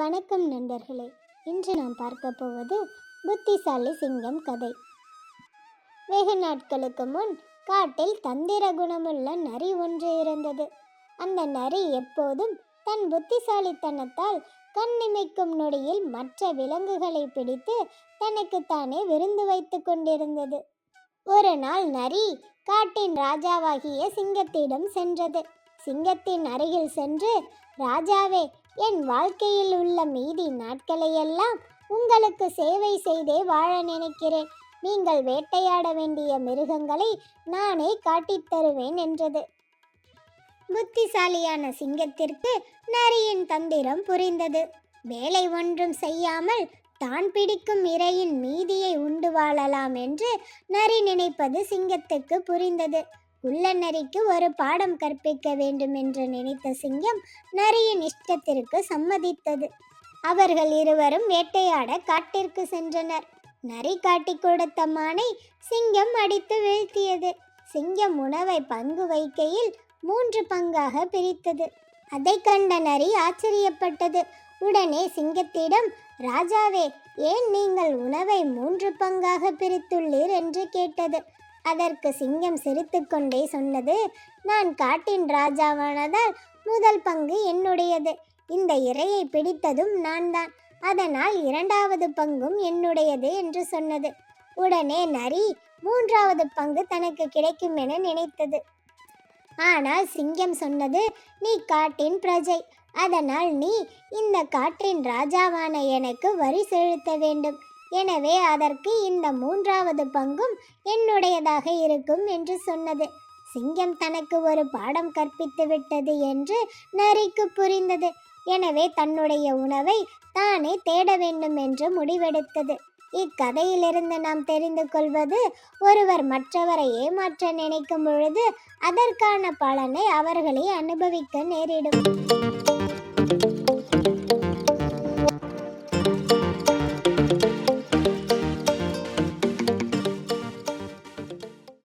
வணக்கம் நண்பர்களே. இன்று நாம் பார்க்க போவது புத்திசாலி சிங்கம் கதை. வெகு நாட்களுக்கு முன் காட்டில் தந்திர குணமுள்ள நரி ஒன்று இருந்தது. அந்த நரி எப்போதும் தன் புத்திசாலித்தனத்தால் கண் இமைக்கும் நொடியில் மற்ற விலங்குகளை பிடித்து தனக்குத்தானே விருந்து வைத்து கொண்டிருந்தது. ஒரு நாள் நரி காட்டின் ராஜாவாகிய சிங்கத்திடம் சென்றது. சிங்கத்தின் அருகில் சென்று ராஜாவே என் வாழ்க்கையில் உள்ள மீதி நாட்களையெல்லாம் உங்களுக்கு சேவை செய்தே வாழ நினைக்கிறேன். நீங்கள் வேட்டையாட வேண்டிய மிருகங்களை நானே காட்டித் தருவேன் என்றது. புத்திசாலியான சிங்கத்திற்கு நரியின் தந்திரம் புரிந்தது. வேலை ஒன்றும் செய்யாமல் தான் பிடிக்கும் இரையின் மீதியை உண்டு வாழலாம் என்று நரி நினைப்பது சிங்கத்துக்கு புரிந்தது. குள்ள நரிக்கு ஒரு பாடம் கற்பிக்க வேண்டும் என்று நினைத்த சிங்கம் நரியின் இஷ்டத்திற்கு சம்மதித்தது. அவர்கள் இருவரும் வேட்டையாட காட்டிற்கு சென்றனர். நரி காட்டிக் கொடுத்த மானை சிங்கம் அடித்து வீழ்த்தியது. சிங்கம் உணவை பங்கு வைக்கையில் மூன்று பங்காக பிரித்தது. அதை கண்ட நரி ஆச்சரியப்பட்டது. உடனே சிங்கத்திடம் ராஜாவே ஏன் நீங்கள் உணவை மூன்று பங்காக பிரித்துள்ளீர்? என்று கேட்டது. அதற்கு சிங்கம் சிரித்துக்கொண்டே சொன்னது நான் காட்டின் ராஜாவானதால் முதல் பங்கு என்னுடையது. இந்த இரையை பிடித்ததும் நான் தான் அதனால் இரண்டாவது பங்கும் என்னுடையது என்று சொன்னது. உடனே நரி மூன்றாவது பங்கு தனக்கு கிடைக்கும் என நினைத்தது. ஆனால் சிங்கம் சொன்னது நீ காட்டின் பிரஜை. அதனால் நீ இந்த காற்றின் ராஜாவான எனக்கு வரி செலுத்த வேண்டும். எனவே அதற்கு இந்த மூன்றாவது பங்கும் என்னுடையதாக இருக்கும் என்று சொன்னது. சிங்கம் தனக்கு ஒரு பாடம் கற்பித்து விட்டது என்று நரிக்கு புரிந்தது. எனவே தன்னுடைய உணவை தானே தேட வேண்டும் என்று முடிவெடுத்தது. இக்கதையிலிருந்து நாம் தெரிந்து கொள்வது ஒருவர் மற்றவரை ஏமாற்ற நினைக்கும் பொழுது அதற்கான பலனை அவர்களே அனுபவிக்க நேரிடும்.